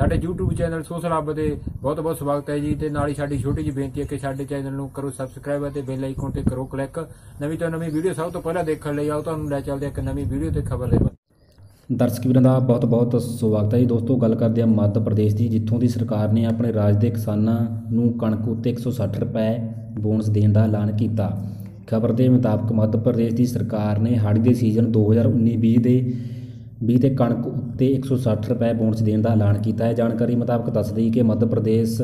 ਸਾਡੇ YouTube channel social ਹੱਬ ਦੇ ਬਹੁਤ ਬਹੁਤ ਸਵਾਗਤ ਹੈ ਜੀ ਤੇ ਨਾਲ ਹੀ ਸਾਡੀ ਛੋਟੀ ਜਿਹੀ ਬੇਨਤੀ ਹੈ ਕਿ ਸਾਡੇ ਚੈਨਲ ਨੂੰ ਕਰੋ ਸਬਸਕ੍ਰਾਈਬ ਅਤੇ ਬੈਲ ਆਈਕਨ ਤੇ ਕਰੋ ਕਲਿੱਕ ਨਵੀਂ ਤੋਂ ਨਵੀਂ ਵੀਡੀਓ ਸਭ ਤੋਂ ਪਹਿਲਾਂ ਦੇਖਣ ਲਈ ਆਓ, ਤੁਹਾਨੂੰ ਲੈ ਚੱਲਦੇ ਹਾਂ ਇੱਕ ਨਵੀਂ ਵੀਡੀਓ ਤੇ ਖਬਰ ਦੇ ਦਰਸ਼ਕ ਵੀਰਾਂ ਦਾ ਬਹੁਤ-ਬਹੁਤ ਸਵਾਗਤ ਹੈ ਜੀ। ਦੋਸਤੋ, ਗੱਲ ਕਰਦੇ ਹਾਂ ਮੱਧ ਪ੍ਰਦੇਸ਼ ਦੀ, ਜਿੱਥੋਂ ਦੀ ਸਰਕਾਰ ਨੇ ਆਪਣੇ ਰਾਜ ਦੇ ਕਿਸਾਨਾਂ ਨੂੰ ਕਣਕ ਉੱਤੇ 160 ਰੁਪਏ ਬੋਨਸ ਦੇਣ ਦਾ ਐਲਾਨ ਕੀਤਾ। ਖਬਰ ਦੇ ਮੁਤਾਬਕ ਮੱਧ ਪ੍ਰਦੇਸ਼ ਦੀ ਸਰਕਾਰ ਨੇ ਹਾੜੀ ਦੇ ਸੀਜ਼ਨ 2019-20 ਦੇ 20 ਤੇ ਕਣਕ ਉੱਤੇ 160 ਰੁਪਏ ਬੋਨਸ ਦੇਣ ਦਾ ਐਲਾਨ ਕੀਤਾ ਹੈ। ਜਾਣਕਾਰੀ ਮੁਤਾਬਕ ਦੱਸ ਦਈ ਕਿ ਮੱਧ ਪ੍ਰਦੇਸ਼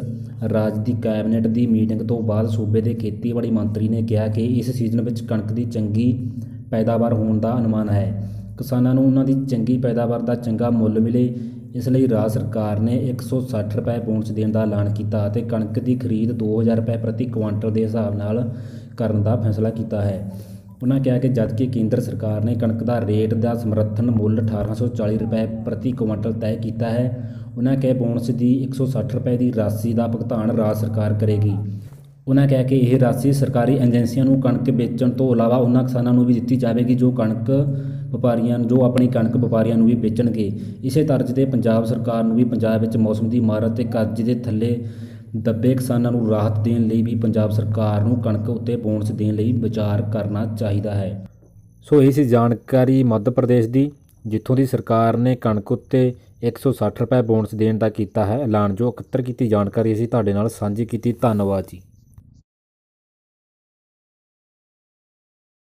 ਰਾਜ ਦੀ ਕੈਬਨਿਟ ਦੀ ਮੀਟਿੰਗ ਤੋਂ ਬਾਅਦ ਸੂਬੇ ਦੇ ਖੇਤੀਬਾੜੀ ਮੰਤਰੀ ਨੇ ਕਿਹਾ ਕਿ ਇਸ ਸੀਜ਼ਨ ਵਿੱਚ ਕਣਕ ਦੀ ਚੰਗੀ ਪੈਦਾਵਾਰ ਹੋਣ ਦਾ ਅਨੁਮਾਨ ਹੈ। ਕਿਸਾਨਾਂ ਨੂੰ ਉਹਨਾਂ ਦੀ ਚੰਗੀ ਪੈਦਾਵਾਰ ਦਾ ਚੰਗਾ ਮੁੱਲ ਮਿਲੇ, ਇਸ ਲਈ ਰਾਜ ਸਰਕਾਰ ਨੇ 160 ਰੁਪਏ ਬੋਨਸ ਦੇਣ ਦਾ ਐਲਾਨ ਕੀਤਾ ਅਤੇ ਕਣਕ ਦੀ ਖਰੀਦ 2000 ਰੁਪਏ ਪ੍ਰਤੀ ਕੁਆਂਟਲ ਦੇ ਹਿਸਾਬ ਨਾਲ ਕਰਨ ਦਾ ਫੈਸਲਾ ਕੀਤਾ ਹੈ। ਉਹਨਾਂ ਕਿਹਾ ਕਿ ਜਦਕਿ ਕੇਂਦਰ ਸਰਕਾਰ ਨੇ ਕਣਕ ਦਾ ਰੇਟ ਦਾ ਸਮਰਥਨ ਮੁੱਲ 1840 ਰੁਪਏ ਪ੍ਰਤੀ ਕੁਇੰਟਲ ਤੈਅ ਕੀਤਾ ਹੈ ਉਹਨਾਂ ਕਿਹਾ ਬੋਨਸ ਦੀ 160 ਰੁਪਏ ਦੀ ਰਾਸ਼ੀ ਦਾ ਭੁਗਤਾਨ ਰਾਜ ਸਰਕਾਰ ਕਰੇਗੀ। ਉਹਨਾਂ ਕਿਹਾ ਕਿ ਇਹ ਰਾਸ਼ੀ ਸਰਕਾਰੀ ਏਜੰਸੀਆਂ ਨੂੰ ਕਣਕ ਵੇਚਣ ਤੋਂ ਇਲਾਵਾ ਉਹਨਾਂ ਕਿਸਾਨਾਂ ਨੂੰ ਵੀ ਦਿੱਤੀ ਜਾਵੇਗੀ, ਜੋ ਕਣਕ ਵਪਾਰੀਆਂ ਜੋ ਆਪਣੀ ਕਣਕ ਵਪਾਰੀਆਂ ਨੂੰ ਵੀ ਵੇਚਣਗੇ। ਇਸੇ ਤਰਜ਼ ਤੇ ਪੰਜਾਬ ਸਰਕਾਰ ਨੂੰ ਵੀ ਪੰਜਾਬ ਵਿੱਚ ਮੌਸਮ ਦੀ ਮਾਰਤ ਅਤੇ ਕਰਜ਼ ਦੇ ਥੱਲੇ ਦੱਬੇ ਕਿਸਾਨਾਂ ਨੂੰ ਰਾਹਤ ਦੇਣ ਲਈ ਵੀ ਪੰਜਾਬ ਸਰਕਾਰ ਨੂੰ ਕਣਕ ਉੱਤੇ ਬੋਨਸ ਦੇਣ ਲਈ ਵਿਚਾਰ ਕਰਨਾ ਚਾਹੀਦਾ ਹੈ। ਸੋ ਇਹ ਸੀ ਜਾਣਕਾਰੀ ਮੱਧ ਪ੍ਰਦੇਸ਼ ਦੀ, ਜਿੱਥੋਂ ਦੀ ਸਰਕਾਰ ਨੇ ਕਣਕ ਉੱਤੇ 160 ਰੁਪਏ ਬੋਨਸ ਦੇਣ ਦਾ ਕੀਤਾ ਹੈ। ਐਲਾਨ ਜੋ ਇਕੱਤਰ ਕੀਤੀ ਜਾਣਕਾਰੀ ਅਸੀਂ ਤੁਹਾਡੇ ਨਾਲ ਸਾਂਝੀ ਕੀਤੀ। ਧੰਨਵਾਦ ਜੀ।